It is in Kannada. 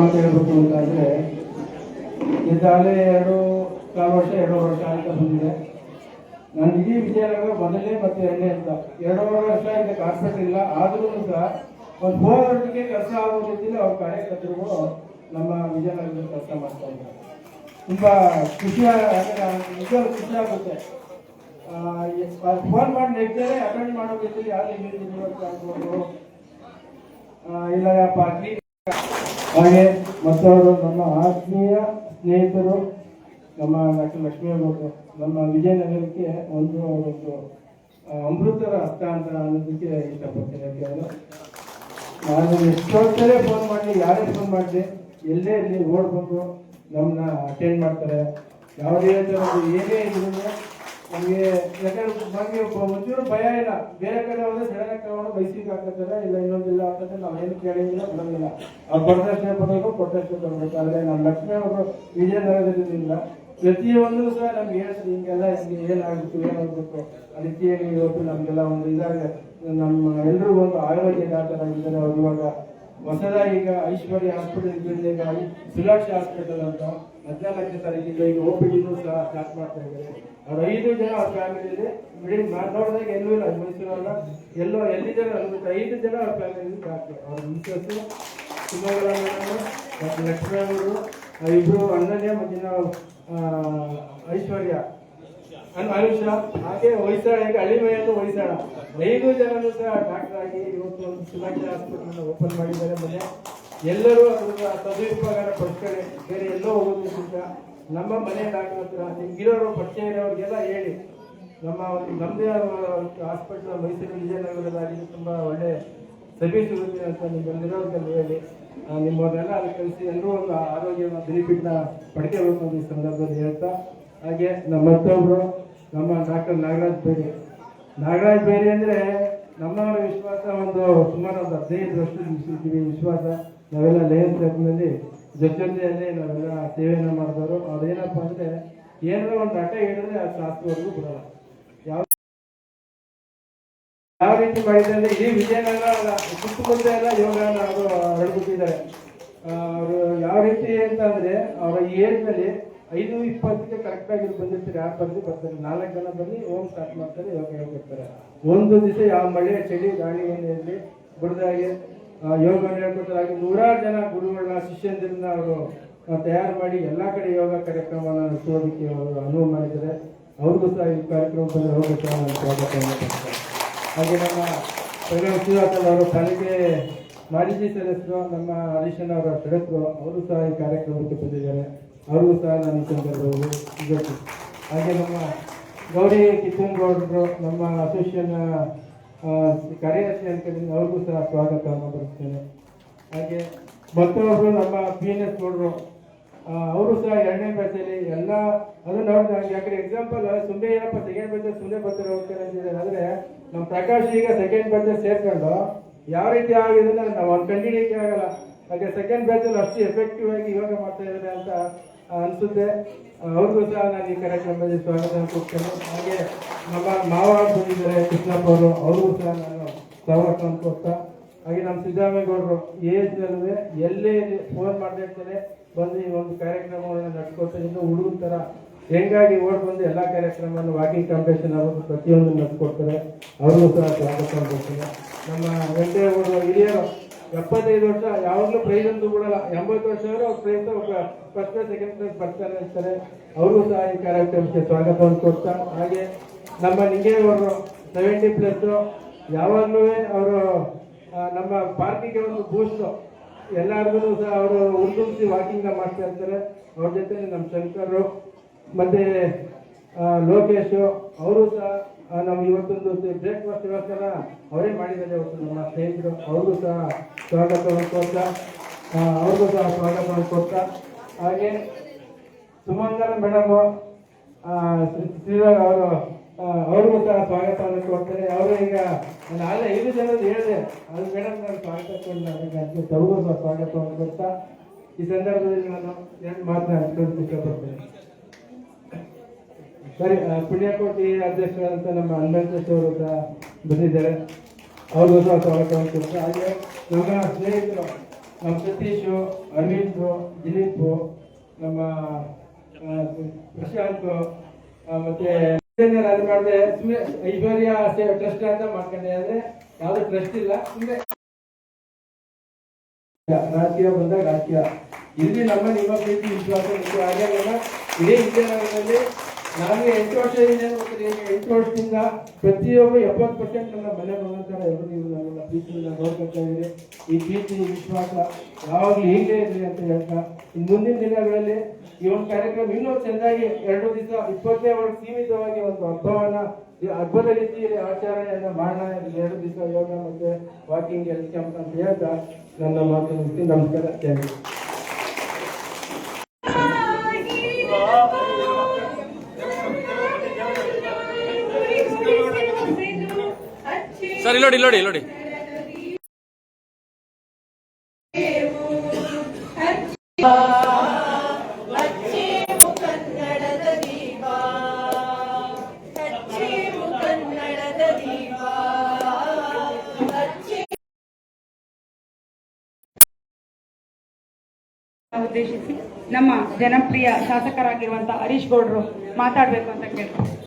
ಮಾತು ಹೇಳ್ಬೇಕು ಅಂತಂದ್ರೆ ಇದಾಗಲೇ ಎರಡು ಕಾಲು ವರ್ಷ ಎರಡು ವರ್ಷ ಅಂತ ಬಂದಿದೆ. ನಾನು ಇಡೀ ವಿಜಯನಗರ ಮೊದಲೇ ಮತ್ತೆ ಎರಡನೇ ಅಂತ. ಎರಡೂವರೆ ವರ್ಷ ಇದೆ ಕಾರ್ಪೊರೇಟ್ ಇಲ್ಲ, ಆದರೂ ಸಹ ಒಂದು ಮೂರು ವರ್ಷಕ್ಕೆ ಕೆಲಸ ಆಗೋ ರೀತಿಯಲ್ಲಿ ಅವ್ರ ಕಾರ್ಯಕರ್ತರುಗಳು ನಮ್ಮ ವಿಜಯನಗರದಲ್ಲಿ ಕೆಲಸ ಮಾಡ್ತಾ ಇದ್ದಾರೆ. ತುಂಬ ಖುಷಿ ನಿಜವಾಗ್ಲೂ ಖುಷಿ ಆಗುತ್ತೆ. ಫೋನ್ ಮಾಡಿ ನೆಗ್ತಾರೆ ಅಟೆಂಡ್ ಮಾಡೋ ರೀತಿಯಲ್ಲಿ ಯಾರು ಇಲ್ಲ ಅಗ್ನಿ ಹಾಗೆ ಮತ್ತವರು ನಮ್ಮ ಆತ್ಮೀಯ ಸ್ನೇಹಿತರು, ನಮ್ಮ ಡಾಕ್ಟರ್ ಅವರು, ನಮ್ಮ ವಿಜಯನಗರಕ್ಕೆ ಒಂದು ಒಂದು ಅಮೃತರ ಹಸ್ತಾಂತರ ಅನ್ನೋದಕ್ಕೆ ಇಷ್ಟಪಡ್ತೀನಿ ಕೇಳಲು ನಾನು ಎಷ್ಟೊತ್ತಲೇ ಫೋನ್ ಮಾಡಿ, ಯಾರೇ ಫೋನ್ ಮಾಡಿದೆ, ಎಲ್ಲೇ ಇಲ್ಲಿ ಓಡ್ ಬಂದು ನಮ್ಮನ್ನ ಅಟೆಂಡ್ ಮಾಡ್ತಾರೆ. ಯಾವುದೇ ಥರದ್ದು ಏನೇ ಇದ್ರು ನಮಗೆ ಯಾಕಂದ್ರೆ ನಮಗೆ ಒಂಚೂರು ಭಯ ಇಲ್ಲ. ಬೇರೆ ಕಡೆ ಹೋದ್ರೆ ತಗೊಂಡು ಬೈಸಿಗೆ ಹಾಕತ್ತಾರೆ, ಇಲ್ಲ ಇನ್ನೊಂದಿಲ್ಲ ಅಂತಂದ್ರೆ ನಾವು ಏನು ಕೇಳಿಲ್ಲ ಬರೋದಿಲ್ಲ ಅವ್ರು ಕೊಟ್ಟಷ್ಟೇ ಬರಬೇಕು ಕೊಟ್ಟಷ್ಟೇ ಬರಬೇಕು ಆದರೆ ನಮ್ಮ ಲಕ್ಷ್ಮೀ ಅವರು ವಿಜಯನಗರದಲ್ಲಿಲ್ಲ ಪ್ರತಿಯೊಂದು ಸಹ ನಮ್ಗೆ ಹೇಳ್ತಾರೆ, ಹಿಂಗೆಲ್ಲ ಹಿಂಗೆ ಏನಾಗಬೇಕು ಏನಾಗಬೇಕು? ಅದಕ್ಕೆ ಇವತ್ತು ನಮಗೆಲ್ಲ ಒಂದು ಇದಾಗಿದೆ. ನಮ್ಮ ಎಲ್ರಿಗೂ ಒಂದು ಆರೋಗ್ಯ ಡಾಕ್ಟರ್ ಆಗಿದ್ದಾರೆ. ಅವ್ರು ಇವಾಗ ಹೊಸದಾಗಿ ಈಗ ಐಶ್ವರ್ಯ ಹಾಸ್ಪಿಟಲ್ ಬಿಲ್ಡಿಂಗ್ ಆಗಿ ಸುಲಾಕ್ಷಿ ಹಾಸ್ಪಿಟಲ್ ಅಂತ ಹದಿನಾಲ್ಕನೇ ತಾರೀಕಿಂದ ಈಗ ಓ ಪಿ ಡಿನೂ ಸಹ ಸ್ಟಾರ್ಟ್ ಮಾಡ್ತಾ ಇದ್ದಾರೆ. ಅವ್ರ ಐದು ಜನ ಅವ್ರ ಫ್ಯಾಮಿಲಿಯಲ್ಲಿ ನಾನು ನೋಡಿದಾಗ ಎಲ್ಲೂ ಇಲ್ಲ, ಮೈಸೂರಲ್ಲ. ಎಲ್ಲೋ ಎಲ್ಲಿದ್ದಾರೆ ಅನ್ಬಿಟ್ಟು ಐದು ಜನ ಅವ್ರ ಫ್ಯಾಮಿಲಿ ಡಾಕ್ಟರ್ ಅವ್ರ ಮಿಸ್ಸಸ್ಸು ಶಿವಮೊಗ್ಗ ಮೇಡಮ್, ಮತ್ತು ಲಕ್ಷ್ಮೀ ಅವರು ಇಬ್ರು ಅಣ್ಣನೇ ನಾವು ಐಶ್ವರ್ಯ. ಅನ್ ಅನುಷ ಹಾಗೆ ಹೊಯ್ಸಳ, ಈಗ ಅಳಿಮೆಯನ್ನು ಹೊಯ್ಸಳ. ಐದು ಜನರು ಸಹ ಡಾಕ್ಟರ್ ಆಗಿ ಇವತ್ತು ಒಂದು ಶಿವಾಜಿ ಹಾಸ್ಪಿಟಲ್ ಓಪನ್ ಮಾಡಿದ್ದಾರೆ. ಮನೆ ಎಲ್ಲರೂ ಅದರ ಸದುಪಯೋಗ ಪಡ್ಕೊಳ್ಳಿ ಬೇರೆ ಎಲ್ಲೋ ನಮ್ಮ ಮನೆ ಡಾಕ್ಟರ್ ಹತ್ರ ಇರೋರು, ಪರಿಚಯ ಇರೋರಿಗೆಲ್ಲ ಹೇಳಿ. ನಮ್ಮ ನಮ್ಮದೇ ಹಾಸ್ಪಿಟಲ್ ಮೈಸೂರು ವಿಜಯನಗರದಲ್ಲಿ ತುಂಬಾ ಒಳ್ಳೆ ಸಭೆ ಸಿಗುತ್ತೆ ಅಂತ ನಿಮ್ಮೆಲ್ಲರಿಗೆಲ್ಲ ಹೇಳಿ ನಿಮ್ಮವ್ರನ್ನೆಲ್ಲ ಅಲ್ಲಿ ಕಳಿಸಿ. ಎಲ್ಲರೂ ಒಂದು ಆರೋಗ್ಯ ಬೆನಿಫಿಟ್ನ ಪಡ್ಕೋಬೇಕು ಅಂತ ಈ ಸಂದರ್ಭದಲ್ಲಿ ಹೇಳ್ತಾ, ಹಾಗೆ ನಮ್ಮ ಮತ್ತೊಬ್ರು, ನಮ್ಮ ಡಾಕ್ಟರ್ ನಾಗರಾಜ್ ಬೇರೆ. ನಾಗರಾಜ್ ಬೇರೆ ಅಂದ್ರೆ ನಮ್ಮವರ ವಿಶ್ವಾಸ ಒಂದು ಸುಮಾರು ಒಂದು ಹದಿನೈದು ವರ್ಷದ ವಿಶ್ವಾಸ. ನಾವೆಲ್ಲ ಲಯನ್ ಜೊತೆ ಜೊತೆಯಲ್ಲೇ ನಾವೆಲ್ಲ ಸೇವೆಯನ್ನು ಮಾಡಿದವರು. ಅದೇನಪ್ಪ ಅಂದ್ರೆ ಏನಾರ ಒಂದು ಹಠ ಹೇಳಿದ್ರೆ ಅದು ಶಾಸ್ತ್ರವರೆಗೂ ಬಿಡಲ್ಲ. ಯಾವ ಯಾವ ರೀತಿ ಮಾಡಿದ್ರೆ ಅಂದ್ರೆ ಇಡೀ ವಿಜಯನಗರ ಸುತ್ತಮುತ್ತ ಎಲ್ಲ ಯೋಗನ ಅವರು ಹರಡ್ಬಿಟ್ಟಿದ್ದಾರೆ ಅವರು ಯಾವ ರೀತಿ ಅಂತ ಅಂದರೆ ಅವರ ಏಜ್ನಲ್ಲಿ ಐದು ಇಪ್ಪತ್ತಕ್ಕೆ ಕರೆಕ್ಟ್ ಆಗಿ ಬಂದಿರ್ತಾರೆ. ಆ ಬಂದು ಬರ್ತಾರೆ. ನಾಲ್ಕು ಜನ ಬನ್ನಿ ಓಮ್ ಸ್ಟಾರ್ಟ್ ಮಾಡ್ತಾರೆ, ಯೋಗ ಹೇಳ್ಕೊಡ್ತಾರೆ. ಒಂದು ದಿವಸ ಯಾವ ಮಳೆ, ಚಳಿ, ಗಾಳಿ ಏನಿರಲಿ, ಬಡ್ದಾಗೆ ಯೋಗ ಹೇಳ್ಕೊಡ್ತಾರೆ ಹಾಗೆ ನೂರಾರು ಜನ ಗುರುಗಳನ್ನ, ಶಿಷ್ಯಂದಿರನ್ನ ಅವರು ತಯಾರು ಮಾಡಿ ಎಲ್ಲ ಕಡೆ ಯೋಗ ಕಾರ್ಯಕ್ರಮವನ್ನು ನಡೆಸೋದಕ್ಕೆ ಅವರು ಅನುವು ಮಾಡಿದ್ದಾರೆ. ಅವ್ರಿಗೂ ಸಹ ಈ ಕಾರ್ಯಕ್ರಮದಲ್ಲಿ ಹೋಗಕ್ಕೆ ನಾನು ಪಡ್ತೇನೆ ಹಾಗೆ ನಮ್ಮ ಶ್ರೀವಾಸನ್ ಅವರು ಪಾಲಿಕೆ ಮಾಜಿ ಸದಸ್ಯರು, ನಮ್ಮ ಹರೀಶನ್ ಅವರ ಸದಸ್ಯರು, ಅವರು ಸಹ ಈ ಕಾರ್ಯಕ್ರಮಕ್ಕೆ ಬಂದಿದ್ದಾರೆ. ಅವ್ರಿಗೂ ಸಹ ನಾನು ಸಂದರ್ಭದಲ್ಲಿ ಹಾಗೆ ನಮ್ಮ ಗೌರಿ ಕಿತ್ತೂನ್ಗೌಡರು ನಮ್ಮ ಅಸೋಸಿಯೇಷನ್ ಕಾರ್ಯದರ್ಶಿ ಅಂತ ಅವ್ರಿಗೂ ಸಹ ಸ್ವಾಗತವನ್ನು ಬರುತ್ತೇನೆ. ಹಾಗೆ ಮತ್ತೊಬ್ಬರು ನಮ್ಮ ಪಿ ಎನ್ ಎಸ್ ಅವರು ಸಹ ಎರಡನೇ ಬ್ಯಾಚಲ್ಲಿ ಎಲ್ಲ, ಅದು ನೋಡಿದಾಗ ಯಾಕಂದ್ರೆ ಎಕ್ಸಾಂಪಲ್ ಸುಮ್ಮನೆ ಏನಪ್ಪ ಸೆಕೆಂಡ್ ಬ್ಯಾಚ್ ಸುಮ್ಮನೆ ಬರ್ತಾರೆ ಹೋಗ್ತಾರೆ ಅಂತಿದ್ದಾರೆ ಆದ್ರೆ ನಮ್ಮ ಪ್ರಕಾಶ್ ಈಗ ಸೆಕೆಂಡ್ ಬ್ಯಾಚ್ ಸೇರ್ಕೊಂಡು ಯಾವ ರೀತಿ ಆಗಿದೆ ನಾವು ಅವ್ನು ಕಂಡಿಡಿಯಕ್ಕೆ ಆಗಲ್ಲ. ಹಾಗೆ ಸೆಕೆಂಡ್ ಬ್ಯಾಚಲ್ಲಿ ಅಷ್ಟು ಎಫೆಕ್ಟಿವ್ ಆಗಿ ಯೋಗ ಮಾಡ್ತಾ ಇದ್ದಾರೆ ಅಂತ ಅನ್ಸುತ್ತೆ. ಅವ್ರಿಗೂ ಸಹ ನಾನು ಈ ಕಾರ್ಯಕ್ರಮದಲ್ಲಿ ಸ್ವಾಗತ ಕೊಡ್ತೇನೆ. ಹಾಗೆ ನಮ್ಮ ಮಾವ ಬಂದಿದ್ದಾರೆ ಕೃಷ್ಣಪ್ಪ ಅವರು ಅವ್ರಿಗೂ ಸಹ ನಾನು ಸ್ವಾಗತ ಕೊಡ್ತಾ ಹಾಗೆ ನಮ್ಮ ಸಿದ್ದರಾಮೇಗೌಡರು ಏಜ್ ನಲ್ಲೂ ಎಲ್ಲೇ ಫೋನ್ ಮಾಡ್ತಾ ಇರ್ತಾರೆ. ಬಂದು ಈ ಒಂದು ಕಾರ್ಯಕ್ರಮಗಳನ್ನ ನಡ್ಕೊಳ್ತಾ ಇನ್ನು ಹುಡುಗನ ಥರ ಹೆಂಗಾಗಿ ಓಡ್ ಬಂದು ಎಲ್ಲ ಕಾರ್ಯಕ್ರಮವನ್ನು ವಾಕಿಂಗ್ ಕಾಂಪಿಟೇಷನ್ ಅವರು ಪ್ರತಿಯೊಂದು ನಡ್ಕೊಡ್ತಾರೆ ಅವ್ರಿಗೂ ಸಹ ಸ್ವಾಗತ ಕೊಡ್ತೀನಿ ನಮ್ಮ ವೆಂಕಟೇಗೌಡರು ಹಿರಿಯರು ಎಪ್ಪತ್ತೈದು ವರ್ಷ, ಯಾವಾಗಲೂ ಪ್ರೈಸ್ ಅಂತೂ ಬಿಡಲ್ಲ ಎಂಬತ್ತು ವರ್ಷ ಅವರು ಅವ್ರ prize first place second place ಬರ್ತಾರೆ ಅಂತಾರೆ. ಅವ್ರಿಗೂ ಸಹ ಈ ಕಾರ್ಯಕ್ರಮಕ್ಕೆ ಸ್ವಾಗತವನ್ನು ಕೊಡ್ತಾ, ಹಾಗೆ ನಮ್ಮ ನಿಂಗೇವರು ಸೆವೆಂಟಿ ಪ್ಲಸ್ ಯಾವಾಗಲೂ ಅವರು ನಮ್ಮ ಪಾರ್ಟಿಗೆ ಒಂದು ಬೂಸ್ಟು ಎಲ್ಲರಿಗೂ ಸಹ ಅವರು ಉಲ್ಗುಂಸಿ ವಾಕಿಂಗ್ನ ಮಾಡ್ತಾ ಇರ್ತಾರೆ. ಅವ್ರ ಜೊತೆ ನಮ್ಮ ಶಂಕರು ಮತ್ತು ಲೋಕೇಶ್ ಅವರು ಸಹ ನಮ್ಮ ಇವತ್ತೊಂದು ಬ್ರೇಕ್ಫಾಸ್ಟ್ ವ್ಯವಸ್ಥೆನ ಅವರೇ ಮಾಡಿದ್ದಾರೆ ಇವತ್ತು ನಮ್ಮ ಸ್ನೇಹಿತರು. ಅವ್ರಿಗೂ ಸಹ ಸ್ವಾಗತವನ್ನು ಕೊಡ್ತಾ ಅವ್ರಿಗೂ ಸಹ ಸ್ವಾಗತವನ್ನು ಕೊಡ್ತಾ ಹಾಗೆ ಸುಮಂಗಲ ಮೇಡಮ್ ಶ್ರೀಧರ್ ಅವರು ಅವ್ರಿಗೂ ಸಹ ಸ್ವಾಗತವನ್ನು ಕೊಡ್ತಾರೆ ಅವರು ಈಗ ಆಗಲೇ ಐದು ಜನರು ಹೇಳಿದೆ. ಅದು ಮೇಡಮ್ ನಾನು ಸ್ವಾಗತ ಕೊಡಿ ಅವ್ರಿಗೂ ಸಹ ಸ್ವಾಗತವನ್ನು ಕೊಡ್ತಾ ಈ ಸಂದರ್ಭದಲ್ಲಿ ನಾನು ಎರಡು ಮಾತನಾಡ್ಕೊಂಡು ಇಷ್ಟಪಡ್ತೇನೆ. ಸರಿ ಪುಣ್ಯಕೋಟಿ ಅಧ್ಯಕ್ಷರಾದಂಥ ನಮ್ಮ ಹನುಮಂತೇಶ್ ಅವರು ಸಹ ಬಂದಿದ್ದಾರೆ. ಸಹ ಸ್ವಾಗತವನ್ನು ಕೊಡ್ತಾ ಹಾಗೆ ನಮ್ಮ ಸ್ನೇಹಿತರು, ನಮ್ಮ ಸತೀಶು ಅಮಿತ್ ದಿಲೀಪ್, ನಮ್ಮ ಪ್ರಶಾಂತ್ ಮತ್ತೆ ಅದು ಸುಮ್ಮನೆ ಐಶ್ವರ್ಯ ಟ್ರಸ್ಟ್ ಅಂತ ಮಾಡ್ಕೊಂಡೆ ಅಂದ್ರೆ ಯಾವ್ದು ಟ್ರಸ್ಟ್ ಇಲ್ಲ ಸುಮ್ಮನೆ ರಾಜಕೀಯ ಬಂದಾಗ ರಾಜಕೀಯ. ಇಲ್ಲಿ ನಮ್ಮ ನಿಮ್ಮ ಪ್ರೀತಿ ವಿಶ್ವಾಸ ಇದು. ಇದೇ ವಿದ್ಯಾನಗರದಲ್ಲಿ ನಾನು ಎಂಟು ವರ್ಷದಿಂದ ಗೊತ್ತಿಲ್ಲ, ಈಗ ಎಂಟು ವರ್ಷದಿಂದ ಪ್ರತಿಯೊಬ್ಬ ಎಪ್ಪತ್ತು ಪರ್ಸೆಂಟ್ ನನ್ನ ಮನೆ ಮಗಂತರ. ಎಲ್ಲರೂ ನೀವು ನನ್ನ ಪ್ರೀತಿಯಿಂದ ಇದ್ದೀರಿ. ಈ ಪ್ರೀತಿ ವಿಶ್ವಾಸ ಯಾವಾಗಲೂ ಹೀಗೆ ಇರಲಿ ಅಂತ ಹೇಳ್ತಾ ಮುಂದಿನ ದಿನಗಳಲ್ಲಿ ಈ ಒಂದು ಕಾರ್ಯಕ್ರಮ ಇನ್ನೂ ಚೆನ್ನಾಗಿ ಎರಡು ದಿವಸ ಇಪ್ಪತ್ತನೇ ವರ್ಷ ಸೀಮಿತವಾಗಿ ಒಂದು ಹಬ್ಬವನ್ನ ಹಬ್ಬದ ರೀತಿಯಲ್ಲಿ ಆಚರಣೆಯನ್ನ ಮಾಡೋಣ ಎರಡು ದಿವಸ ಯೋಗ ಮತ್ತೆ ವಾಕಿಂಗ್ ಎಲ್ಲಿ ಅಂತ ಹೇಳ್ತಾ ನನ್ನ ಮಾತು. ನಮಸ್ಕಾರ. Thank you. ಅಚ್ಚೇವು ನೋಡಿ ದೀಪ ಅಚ್ಚೇ ಉದ್ದೇಶಿಸಿ ನಮ್ಮ ಜನಪ್ರಿಯ ಶಾಸಕರಾಗಿರುವಂತಹ ಹರೀಶ್ ಗೌಡ್ರು ಮಾತಾಡ್ಬೇಕು ಅಂತ ಕೇಳ್ತೀನಿ.